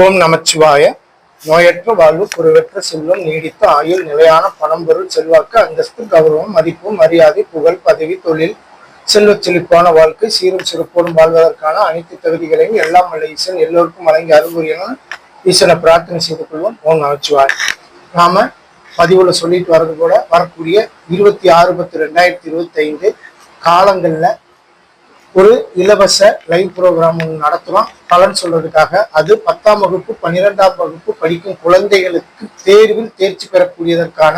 ஓம் நமச்சிவாய. நோயற்ற வாழ்வு குறைவற்ற செல்வம் நீடித்த ஆயுள் நிலையான பணம் பொருள் செல்வாக்கு அந்தஸ்து கௌரவம் மதிப்பு மரியாதை புகழ் பதவி தொழில் செல்வச் செழிப்பான வாழ்க்கை சீரும் சிறப்போடும் வாழ்வதற்கான அனைத்து தகுதிகளையும் எல்லாம் வல்ல ஈசன் எல்லோருக்கும் வழங்கி அருள்புரியணும் ஈசனை பிரார்த்தனை செய்து கொள்வோம். ஓம் நமச்சிவாய். நாம பதிவுல சொல்லிட்டு வர்றது கூட வரக்கூடிய இருபத்தி ஆறு பத்து ரெண்டாயிரத்தி இருபத்தி ஐந்து காலங்கள்ல ஒரு இலவச லைவ் ப்ரோக்ராம் ஒன்று நடத்துகிறோம் பலன் சொல்றதுக்காக அது பத்தாம் வகுப்பு பன்னிரெண்டாம் வகுப்பு படிக்கும் குழந்தைகளுக்கு தேர்வில் தேர்ச்சி பெறக்கூடியதற்கான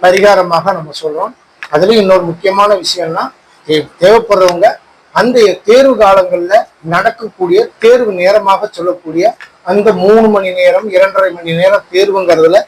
பரிகாரமாக நம்ம சொல்றோம். அதுலேயும் இன்னொரு முக்கியமான விஷயம்னா தே- தேவைப்படுறவங்க அந்த தேர்வு காலங்களில் நடக்கக்கூடிய தேர்வு நேரமாக சொல்லக்கூடிய அந்த மூணு மணி நேரம் இரண்டரை மணி நேரம் தேர்வுங்கிறதுல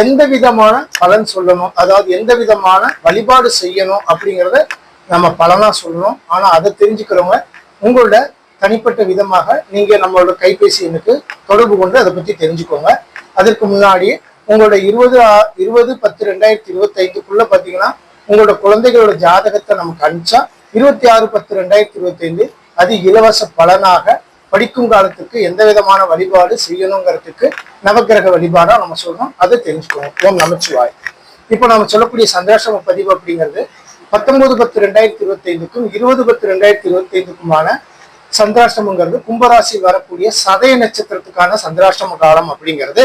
எந்த விதமான பலன் சொல்லணும் அதாவது எந்த விதமான வழிபாடு செய்யணும் அப்படிங்கிறத நம்ம பலனாக சொல்லணும். ஆனால் அதை தெரிஞ்சுக்கிறவங்க உங்களோட தனிப்பட்ட விதமாக நீங்கள் நம்மளோட கைபேசி எண்ணுக்கு தொடர்பு கொண்டு அதை பற்றி தெரிஞ்சுக்கோங்க. அதற்கு முன்னாடி உங்களோட இருபது ஆ- இருபது பத்து ரெண்டாயிரத்தி இருபத்தி பார்த்தீங்கன்னா உங்களோட குழந்தைகளோட ஜாதகத்தை நமக்கு அனுப்பிச்சா இருபத்தி ஆறு பத்து ரெண்டாயிரத்தி இருபத்தி ஐந்து அது இலவச பலனாக படிக்கும் காலத்துக்கு எந்த விதமான வழிபாடு செய்யணுங்கிறதுக்கு நவக்கிரக வழிபாடாக நம்ம சொல்லணும். அதை தெரிஞ்சுக்கோங்க. ஓம் நமச்சிவாய். இப்போ நம்ம சொல்லக்கூடிய சந்தோஷம பதிவு அப்படிங்கிறது பத்தொன்பது பத்து ரெண்டாயிரத்தி இருபத்தி ஐந்துக்கும் இருபது பத்து ரெண்டாயிரத்தி இருபத்தி ஐந்துக்குமான சந்திராஷ்டமங்கிறது கும்பராசி வரக்கூடிய சதய நட்சத்திரத்துக்கான சந்திராஷ்டம காலம் அப்படிங்கிறது.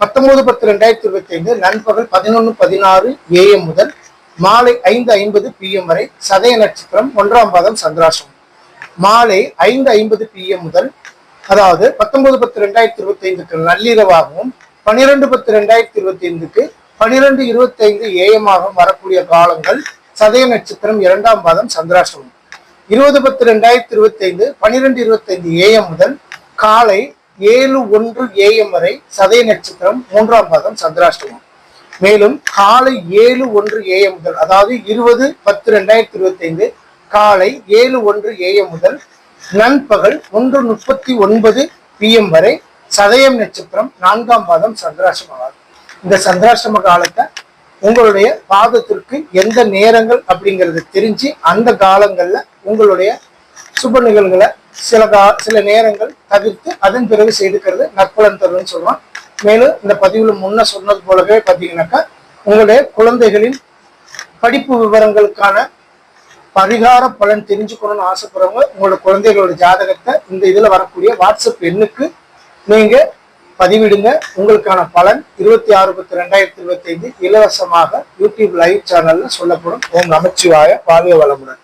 பத்தொன்பது பத்து ரெண்டாயிரத்தி இருபத்தி ஐந்து நண்பகல் பதினொன்று பதினாறு ஏஎம் முதல் மாலை ஐந்து ஐம்பது பிஎம் வரை சதய நட்சத்திரம் ஒன்றாம் பாதம் சந்திராஷ்டமம். மாலை ஐந்து ஐம்பது பிஎம் முதல் அதாவது பத்தொன்பது பத்து ரெண்டாயிரத்தி இருபத்தி ஐந்துக்கு நள்ளிரவாகவும் பனிரெண்டு பத்து ரெண்டாயிரத்தி இருபத்தி ஐந்துக்கு பனிரெண்டு இருபத்தி ஐந்து ஏஎம் ஆகவும் வரக்கூடிய காலங்கள் சதய நட்சத்திரம் இரண்டாம் பாதம் சந்திராஷ்டமம். இருபது பத்து ரெண்டாயிரத்தி இருபத்தி ஐந்து பனிரெண்டு இருபத்தி ஐந்து ஏஎம் முதல் காலை ஏழு ஒன்று ஏஎம் வரை சதய நட்சத்திரம் மூன்றாம் பாதம் சந்திராஷ்டமம். மேலும் காலை ஏழு ஒன்று ஏஎம் முதல் அதாவது இருபது பத்து ரெண்டாயிரத்தி இருபத்தி ஐந்து காலை ஏழு ஒன்று ஏஎம் முதல் நண்பகல் ஒன்று முப்பத்தி ஒன்பது பிஎம் வரை சதயம் நட்சத்திரம் நான்காம் பாதம் சந்திராசிரமம் இந்த சந்திராசிரம காலத்தை உங்களுடைய பாதத்திற்கு எந்த நேரங்கள் அப்படிங்கறத தெரிஞ்சு அந்த காலங்கள்ல உங்களுடைய சுப நிகழ்வுகளை சில கா சில நேரங்கள் தவிர்த்து அதன் பிறகு செய்துக்கிறது நற்பலன் தரும்னு சொல்லுவோம் மேலும் இந்த பதிவுல முன்ன சொன்னது போலவே பார்த்தீங்கன்னாக்கா உங்களுடைய குழந்தைகளின் படிப்பு விவரங்களுக்கான பரிகார பலன் தெரிஞ்சுக்கணும்னு ஆசைப்படுறவங்க உங்களோட குழந்தைகளோட ஜாதகத்தை இந்த இதுல வரக்கூடிய வாட்ஸ்அப் எண்ணுக்கு நீங்க பதிவிடுங்க. உங்களுக்கான பலன் இருபத்தி ஆறு பத்து ரெண்டாயிரத்தி இருபத்தி ஐந்து இலவசமாக யூடியூப் லைவ் சேனல்ல சொல்லப்படும். ஓம் நமச்சிவாய. வாழ்க வளமுடன்.